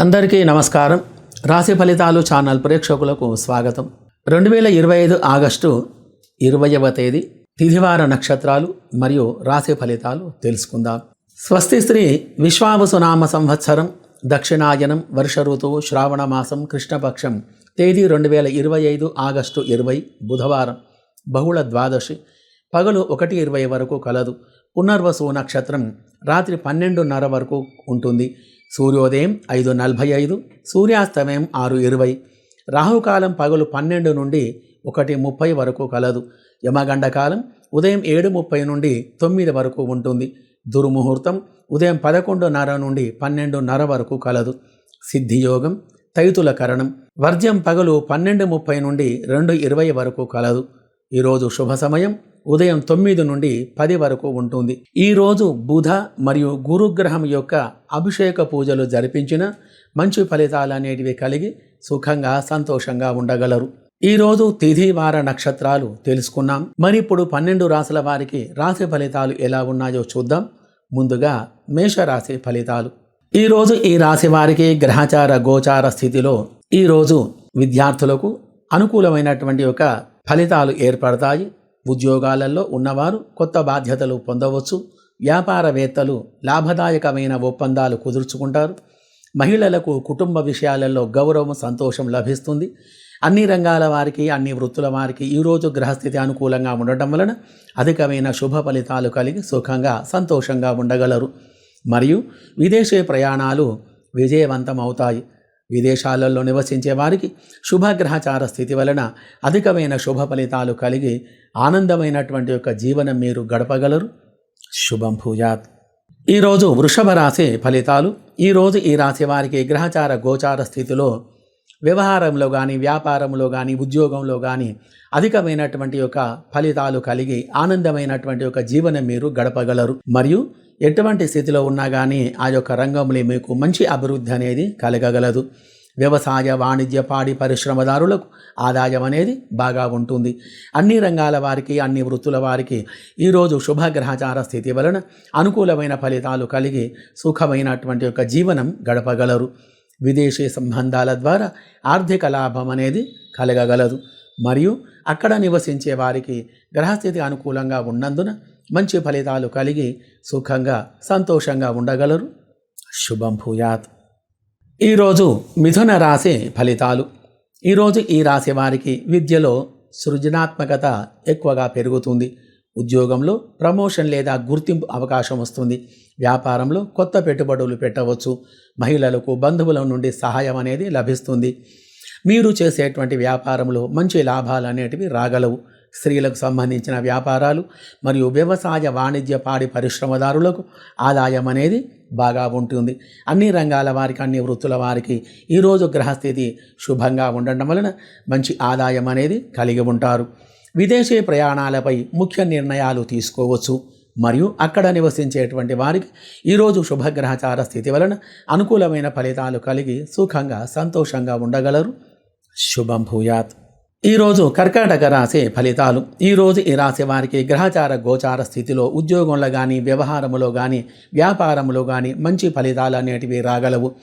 అందరికీ నమస్కారం. రాశి ఫలితాలు ఛానల్ ప్రేక్షకులకు స్వాగతం. రెండు వేల ఇరవై ఐదు ఆగస్టు ఇరవయవ తేదీ తిథివార నక్షత్రాలు మరియు రాశి ఫలితాలు తెలుసుకుందాం. స్వస్తి శ్రీ విశ్వావసునామ సంవత్సరం దక్షిణాయనం వర్ష ఋతువు శ్రావణ మాసం కృష్ణపక్షం తేదీ రెండు వేల ఇరవై ఐదు ఆగస్టు ఇరవై బుధవారం. బహుళ ద్వాదశి పగలు ఒకటి ఇరవై వరకు కలదు. పునర్వసు నక్షత్రం రాత్రి పన్నెండున్నర వరకు ఉంటుంది. సూర్యోదయం ఐదు నలభై ఐదు సూర్యాస్తమయం ఆరు ఇరవై రాహుకాలం పగలు పన్నెండు నుండి ఒకటి ముప్పై వరకు కలదు. యమగండ కాలం ఉదయం ఏడు ముప్పై నుండి తొమ్మిది వరకు ఉంటుంది. దుర్ముహూర్తం ఉదయం పదకొండున్నర నుండి పన్నెండున్నర వరకు కలదు. సిద్ధియోగం తైతుల కరణం వర్జ్యం పగలు పన్నెండు ముప్పై నుండి రెండు ఇరవై వరకు కలదు. ఈరోజు శుభ సమయం. ఉదయం తొమ్మిది నుండి పది వరకు ఉంటుంది. ఈరోజు బుధ మరియు గురుగ్రహం యొక్క అభిషేక పూజలు జరిపించిన మంచి ఫలితాలు అనేటివి కలిగి సుఖంగా సంతోషంగా ఉండగలరు. ఈరోజు తిథి వార నక్షత్రాలు తెలుసుకున్నాం. మరి ఇప్పుడు పన్నెండు రాసుల వారికి రాశి ఫలితాలు ఎలా ఉన్నాయో చూద్దాం. ముందుగా మేషరాశి ఫలితాలు. ఈరోజు ఈ రాశి వారికి గ్రహచార గోచార స్థితిలో ఈరోజు విద్యార్థులకు అనుకూలమైనటువంటి ఒక ఫలితాలు ఏర్పడతాయి. ఉద్యోగాలలో ఉన్నవారు కొత్త బాధ్యతలు పొందవచ్చు వ్యాపారవేత్తలు లాభదాయకమైన ఒప్పందాలు కుదుర్చుకుంటారు. మహిళలకు కుటుంబ విషయాలలో గౌరవం సంతోషం లభిస్తుంది. అన్ని రంగాల వారికి అన్ని వృత్తుల వారికి ఈరోజు గ్రహస్థితి అనుకూలంగా ఉండటం వలన అధికమైన శుభ ఫలితాలు కలిగి సుఖంగా సంతోషంగా ఉండగలరు. మరియు విదేశీ ప్రయాణాలు విజయవంతం అవుతాయి విదేశాలలో నివసించే వారికి శుభగ్రహచార స్థితి వలన అధికమైన శుభ ఫలితాలు కలిగి ఆనందమైనటువంటి యొక్క జీవనం మీరు గడపగలరు. శుభం భూయాత్. ఈరోజు వృషభ రాశి ఫలితాలు. ఈరోజు ఈ రాశి వారికి గ్రహచార గోచార స్థితిలో వ్యవహారంలో కానీ వ్యాపారంలో కానీ ఉద్యోగంలో కానీ అధికమైనటువంటి యొక్క ఫలితాలు కలిగి ఆనందమైనటువంటి యొక్క జీవనం మీరు గడపగలరు. మరియు ఎటువంటి స్థితిలో ఉన్నా కానీ ఆ యొక్క రంగంలో మీకు మంచి అభివృద్ధి అనేది కలగగలదు. వ్యవసాయ వాణిజ్య పాడి పరిశ్రమదారులకు ఆదాయం అనేది బాగా ఉంటుంది. అన్ని రంగాల వారికి అన్ని వృత్తుల వారికి ఈరోజు శుభగ్రహచార స్థితి వలన అనుకూలమైన ఫలితాలు కలిగి సుఖమైనటువంటి యొక్క జీవనం గడపగలరు. విదేశీ సంబంధాల ద్వారా ఆర్థిక లాభం అనేది కలగగలదు. మరియు అక్కడ నివసించే వారికి గ్రహస్థితి అనుకూలంగా ఉన్నందున మంచి ఫలితాలు కలిగి సుఖంగా సంతోషంగా ఉండగలరు. శుభం భూయాత్. ఈరోజు మిథున రాశి ఫలితాలు. ఈరోజు ఈ రాశి వారికి విద్యలో సృజనాత్మకత ఎక్కువగా పెరుగుతుంది. ఉద్యోగంలో ప్రమోషన్ లేదా గుర్తింపు అవకాశం వస్తుంది. వ్యాపారంలో కొత్త పెట్టుబడులు పెట్టవచ్చు. మహిళలకు బంధువుల నుండి సహాయం అనేది లభిస్తుంది. మీరు చేసేటువంటి వ్యాపారంలో మంచి లాభాలు అనేటివి రాగలవు. స్త్రీలకు సంబంధించిన వ్యాపారాలు మరియు వ్యవసాయ వాణిజ్య పాడి పరిశ్రమదారులకు ఆదాయం అనేది బాగా ఉంటుంది. అన్ని రంగాల వారికి అన్ని వృత్తుల వారికి ఈరోజు గ్రహస్థితి శుభంగా ఉండడం వలన మంచి ఆదాయం అనేది కలిగి ఉంటారు. విదేశీ ప్రయాణాలపై ముఖ్య నిర్ణయాలు తీసుకోవచ్చు. మరియు అక్కడ నివసించేటువంటి వారికి ఈరోజు శుభగ్రహచార స్థితి వలన అనుకూలమైన ఫలితాలు కలిగి సుఖంగా సంతోషంగా ఉండగలరు. శుభం భూయాత్. ఈరోజు కర్కాటక రాశి ఫలితాలు. ఈరోజు ఈ రాశి వారికి గ్రహచార గోచార స్థితిలో ఉద్యోగంలో కానీ వ్యవహారంలో కానీ వ్యాపారంలో కానీ మంచి ఫలితాలు అనేటివి రాగలవు.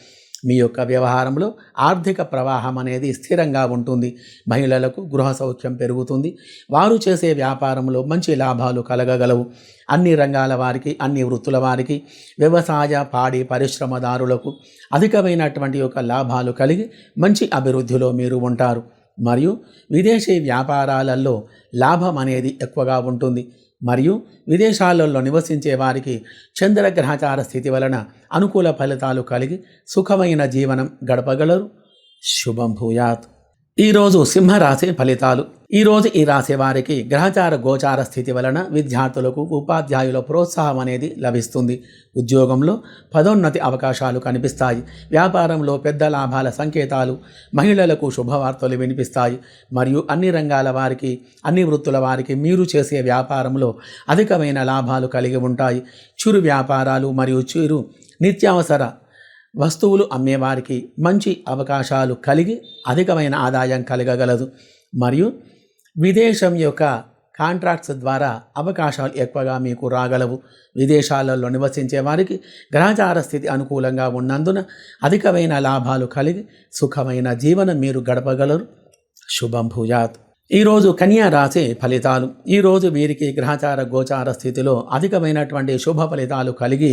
మీ యొక్క వ్యవహారంలో ఆర్థిక ప్రవాహం అనేది స్థిరంగా ఉంటుంది. మహిళలకు గృహ సౌఖ్యం పెరుగుతుంది. వారు చేసే వ్యాపారంలో మంచి లాభాలు కలగగలవు. అన్ని రంగాల వారికి అన్ని వృత్తుల వారికి వ్యవసాయ పాడి పరిశ్రమదారులకు అధికమైనటువంటి యొక్క లాభాలు కలిగి మంచి అభివృద్ధిలో మీరు ఉంటారు. మరియు విదేశీ వ్యాపారాలలో లాభం అనేది ఎక్కువగా ఉంటుంది. మరియు విదేశాలలో నివసించే వారికి చంద్రగ్రహచార స్థితి వలన అనుకూల ఫలితాలు కలిగి సుఖమైన జీవనం గడపగలరు. శుభం భూయాత్. ఈరోజు సింహరాశి ఫలితాలు. ఈరోజు ఈ రాశి వారికి గ్రహచార గోచార స్థితి వలన విద్యార్థులకు ఉపాధ్యాయుల ప్రోత్సాహం అనేది లభిస్తుంది. ఉద్యోగంలో పదోన్నతి అవకాశాలు కనిపిస్తాయి. వ్యాపారంలో పెద్ద లాభాల సంకేతాలు మహిళలకు శుభవార్తలు వినిపిస్తాయి. మరియు అన్ని రంగాల వారికి అన్ని వృత్తుల వారికి మీరు చేసే వ్యాపారంలో అధికమైన లాభాలు కలిగి ఉంటాయి. చిరు వ్యాపారాలు మరియు చిరు నిత్యావసర వస్తువులు అమ్మేవారికి మంచి అవకాశాలు కలిగి అధికమైన ఆదాయం కలగగలదు. మరియు విదేశం యొక్క కాంట్రాక్ట్స్ ద్వారా అవకాశాలు ఎక్కువగా మీకు రాగలవు. విదేశాలలో నివసించే వారికి గ్రహచార స్థితి అనుకూలంగా ఉన్నందున అధికమైన లాభాలు కలిగి సుఖమైన జీవనం మీరు గడపగలరు. శుభం భూజాత్ ఈరోజు కన్యా రాశి ఫలితాలు. ఈరోజు వీరికి గ్రహచార గోచార స్థితిలో అధికమైనటువంటి శుభ ఫలితాలు కలిగి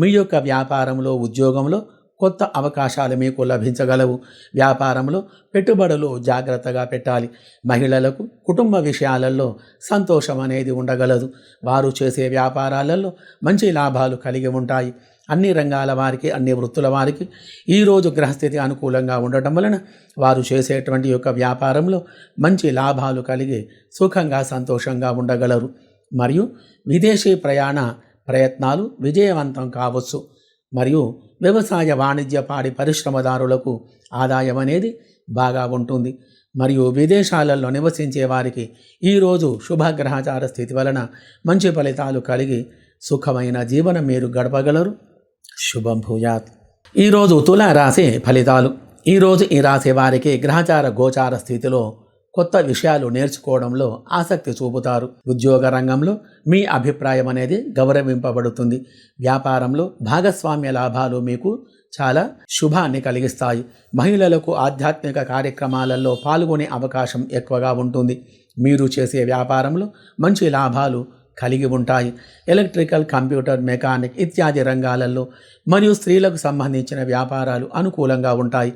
మీ యొక్క వ్యాపారంలో ఉద్యోగంలో కొత్త అవకాశాలు మీకు లభించగలవు. వ్యాపారంలో పెట్టుబడులు జాగ్రత్తగా పెట్టాలి. మహిళలకు కుటుంబ విషయాలలో సంతోషం అనేది ఉండగలదు. వారు చేసే వ్యాపారాలలో మంచి లాభాలు కలిగి ఉంటాయి. అన్ని రంగాల వారికి అన్ని వృత్తుల వారికి ఈరోజు గ్రహస్థితి అనుకూలంగా ఉండటం వలన వారు చేసేటువంటి యొక్క వ్యాపారంలో మంచి లాభాలు కలిగి సుఖంగా సంతోషంగా ఉండగలరు. మరియు విదేశీ ప్రయాణ ప్రయత్నాలు విజయవంతం కావచ్చు. మరియు వ్యవసాయ వాణిజ్య పాడి పరిశ్రమదారులకు ఆదాయం అనేది బాగా ఉంటుంది. మరియు విదేశాలలో నివసించే వారికి ఈరోజు శుభగ్రహచార స్థితి వలన మంచి ఫలితాలు కలిగి సుఖమైన జీవనం మీరు గడపగలరు. శుభం భూయాత్. ఈరోజు తులారాశి ఫలితాలు. ఈరోజు ఈ రాశి వారికి గ్రహచార గోచార స్థితిలో కొత్త విషయాలు నేర్చుకోవడంలో ఆసక్తి చూపుతారు. ఉద్యోగ రంగంలో మీ అభిప్రాయం అనేది గౌరవింపబడుతుంది. వ్యాపారంలో భాగస్వామ్య లాభాలు మీకు చాలా శుభాన్ని కలిగిస్తాయి. మహిళలకు ఆధ్యాత్మిక కార్యక్రమాలలో పాల్గొనే అవకాశం ఎక్కువగా ఉంటుంది. మీరు చేసే వ్యాపారంలో మంచి లాభాలు కలిగి ఉంటాయి. ఎలక్ట్రికల్ కంప్యూటర్ మెకానిక్ ఇత్యాది రంగాలలో మరియు స్త్రీలకు సంబంధించిన వ్యాపారాలు అనుకూలంగా ఉంటాయి.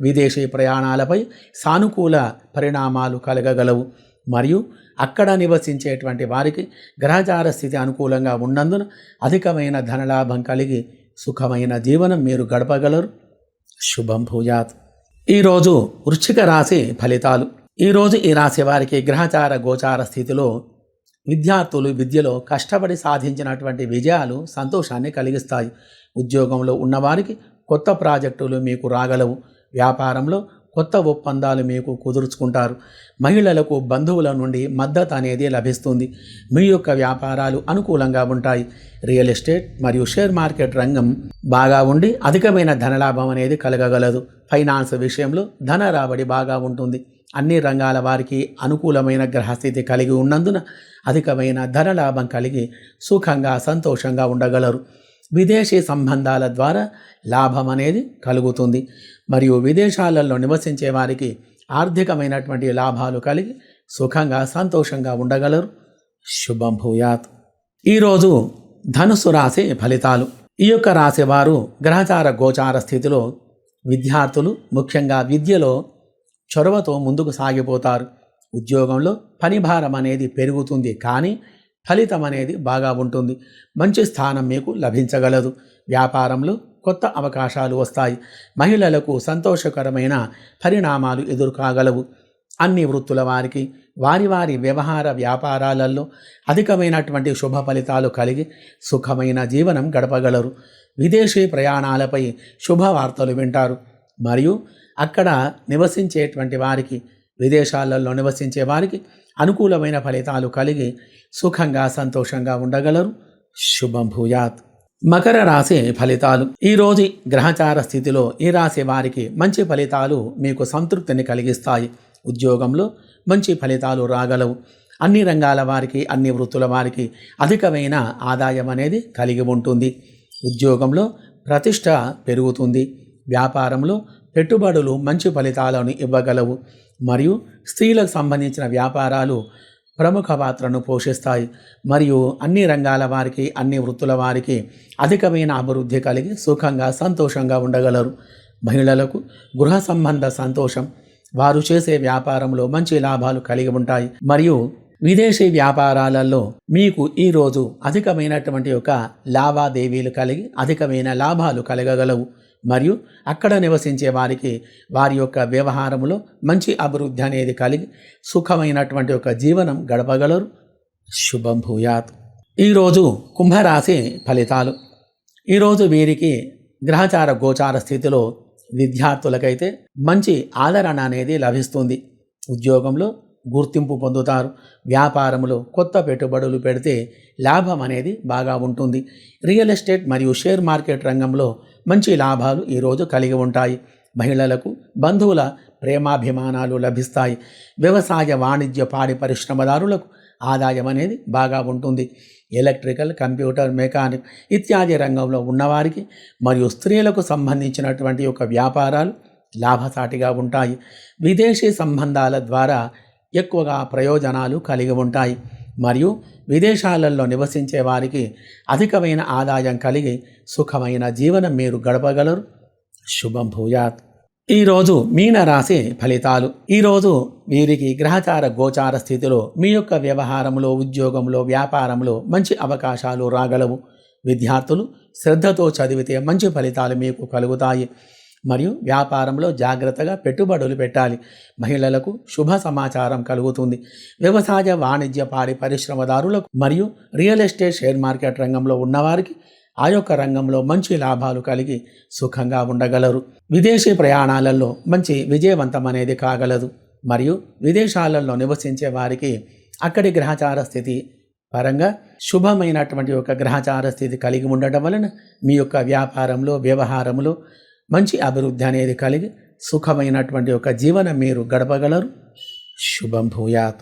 విదేశీ ప్రయాణాలపై సానుకూల పరిణామాలు కలగగలవు. మరియు అక్కడ నివసించేటువంటి వారికి గ్రహచార స్థితి అనుకూలంగా ఉన్నందున అధికమైన ధనలాభం కలిగి సుఖమైన జీవనం మీరు గడపగలరు. శుభం భూయాత్. ఈరోజు వృశ్చిక రాశి ఫలితాలు. ఈరోజు ఈ రాశి వారికి గ్రహచార గోచార స్థితిలో విద్యార్థులు విద్యలో కష్టపడి సాధించినటువంటి విజయాలు సంతోషాన్ని కలిగిస్తాయి. ఉద్యోగంలో ఉన్నవారికి కొత్త ప్రాజెక్టులు మీకు రాగలవు. వ్యాపారంలో కొత్త ఒప్పందాలు మీకు కుదుర్చుకుంటారు. మహిళలకు బంధువుల నుండి మద్దతు అనేది లభిస్తుంది. మీ యొక్క వ్యాపారాలు అనుకూలంగా ఉంటాయి. రియల్ ఎస్టేట్ మరియు షేర్ మార్కెట్ రంగం బాగా ఉండి అధికమైన ధనలాభం అనేది కలగగలదు. ఫైనాన్స్ విషయంలో ధన రాబడి బాగా ఉంటుంది. అన్ని రంగాల వారికి అనుకూలమైన గ్రహస్థితి కలిగి ఉన్నందున అధికమైన ధనలాభం కలిగి సుఖంగా సంతోషంగా ఉండగలరు. విదేశీ సంబంధాల ద్వారా లాభం అనేది కలుగుతుంది. మరియు విదేశాలలో నివసించే వారికి ఆర్థికమైనటువంటి లాభాలు కలిగి సుఖంగా సంతోషంగా ఉండగలరు. శుభం భూయాత్. ఈరోజు ధనుసు రాశి ఫలితాలు. ఈ యొక్క రాశి వారు గ్రహచార గోచార స్థితిలో విద్యార్థులు ముఖ్యంగా విద్యలో చొరవతో ముందుకు సాగిపోతారు. ఉద్యోగంలో పనిభారం అనేది పెరుగుతుంది కానీ ఫలితం అనేది బాగా ఉంటుంది. మంచి స్థానం మీకు లభించగలదు. వ్యాపారంలో కొత్త అవకాశాలు వస్తాయి. మహిళలకు సంతోషకరమైన పరిణామాలు ఎదురుకాగలవు. అన్ని వృత్తుల వారికి వారి వారి వ్యవహార వ్యాపారాలలో అధికమైనటువంటి శుభ ఫలితాలు కలిగి సుఖమైన జీవనం గడపగలరు. విదేశీ ప్రయాణాలపై శుభవార్తలు వింటారు. మరియు అక్కడ నివసించేటువంటి వారికి విదేశాలలో నివసించే వారికి అనుకూలమైన ఫలితాలు కలిగి సుఖంగా సంతోషంగా ఉండగలరు. శుభం భూయాత్. మకర రాశి ఫలితాలు. ఈరోజు గ్రహచార స్థితిలో ఈ రాశి వారికి మంచి ఫలితాలు మీకు సంతృప్తిని కలిగిస్తాయి. ఉద్యోగంలో మంచి ఫలితాలు రాగలవు. అన్ని రంగాల వారికి అన్ని వృత్తుల వారికి అధికమైన ఆదాయం అనేది కలిగి ఉంటుంది. ఉద్యోగంలో ప్రతిష్ట పెరుగుతుంది. వ్యాపారంలో పెట్టుబడులు మంచి ఫలితాలను ఇవ్వగలవు. మరియు స్త్రీలకు సంబంధించిన వ్యాపారాలు ప్రముఖ పాత్రను పోషిస్తాయి. మరియు అన్ని రంగాల వారికి అన్ని వృత్తుల వారికి అధికమైన అభివృద్ధి కలిగి సుఖంగా సంతోషంగా ఉండగలరు. మహిళలకు గృహ సంబంధ సంతోషం. వారు చేసే వ్యాపారంలో మంచి లాభాలు కలిగి ఉంటాయి. మరియు విదేశీ వ్యాపారాలలో మీకు ఈరోజు అధికమైనటువంటి ఒక లావాదేవీలు కలిగి అధికమైన లాభాలు కలగగలవు. మరియు అక్కడ నివసించే వారికి వారి యొక్క వ్యవహారములో మంచి అభివృద్ధి అనేది కలిగి సుఖమైనటువంటి ఒక జీవనం గడపగలరు. శుభం భూయాత్. ఈరోజు కుంభరాశి ఫలితాలు. ఈరోజు వీరికి గ్రహచార గోచార స్థితిలో విద్యార్థులకైతే మంచి ఆదరణ అనేది లభిస్తుంది. ఉద్యోగంలో గుర్తింపు పొందుతారు. వ్యాపారంలో కొత్త పెట్టుబడులు పెడితే లాభం అనేది బాగా ఉంటుంది. రియల్ ఎస్టేట్ మరియు షేర్ మార్కెట్ రంగంలో మంచి లాభాలు ఈరోజు కలిగి ఉంటాయి. మహిళలకు బంధువుల ప్రేమాభిమానాలు లభిస్తాయి. వ్యవసాయ వాణిజ్య పాడి పరిశ్రమదారులకు ఆదాయం అనేది బాగా ఉంటుంది. ఎలక్ట్రికల్ కంప్యూటర్ మెకానిక్ ఇత్యాది రంగంలో ఉన్నవారికి మరియు స్త్రీలకు సంబంధించినటువంటి యొక్క వ్యాపారాలు లాభసాటిగా ఉంటాయి. విదేశీ సంబంధాల ద్వారా ఎక్కువగా ప్రయోజనాలు కలిగి ఉంటాయి. మరియు విదేశాలలో నివసించే వారికి అధికమైన ఆదాయం కలిగి సుఖమైన జీవనం మీరు గడపగలరు. శుభం భూయాత్. ఈరోజు మీనరాశి ఫలితాలు. ఈరోజు వీరికి గ్రహచార గోచార స్థితిలో మీ యొక్క వ్యవహారంలో ఉద్యోగంలో వ్యాపారంలో మంచి అవకాశాలు రాగలవు. విద్యార్థులు శ్రద్ధతో చదివితే మంచి ఫలితాలు మీకు కలుగుతాయి. మరియు వ్యాపారంలో జాగ్రత్తగా పెట్టుబడులు పెట్టాలి. మహిళలకు శుభ సమాచారం కలుగుతుంది. వ్యవసాయ వాణిజ్య పాడి పరిశ్రమదారులకు మరియు రియల్ ఎస్టేట్ షేర్ మార్కెట్ రంగంలో ఉన్నవారికి ఆ యొక్క రంగంలో మంచి లాభాలు కలిగి సుఖంగా ఉండగలరు. విదేశీ ప్రయాణాలలో మంచి విజయవంతం అనేది కాగలదు. మరియు విదేశాలలో నివసించే వారికి అక్కడి గ్రహచార స్థితి పరంగా శుభమైనటువంటి ఒక గ్రహచార స్థితి కలిగి ఉండటం వలన మీ యొక్క వ్యాపారంలో వ్యవహారంలో మంచి అభివృద్ధి అనేది కలిగి సుఖమైనటువంటి ఒక జీవనం మీరు గడపగలరు. శుభం భూయాత్.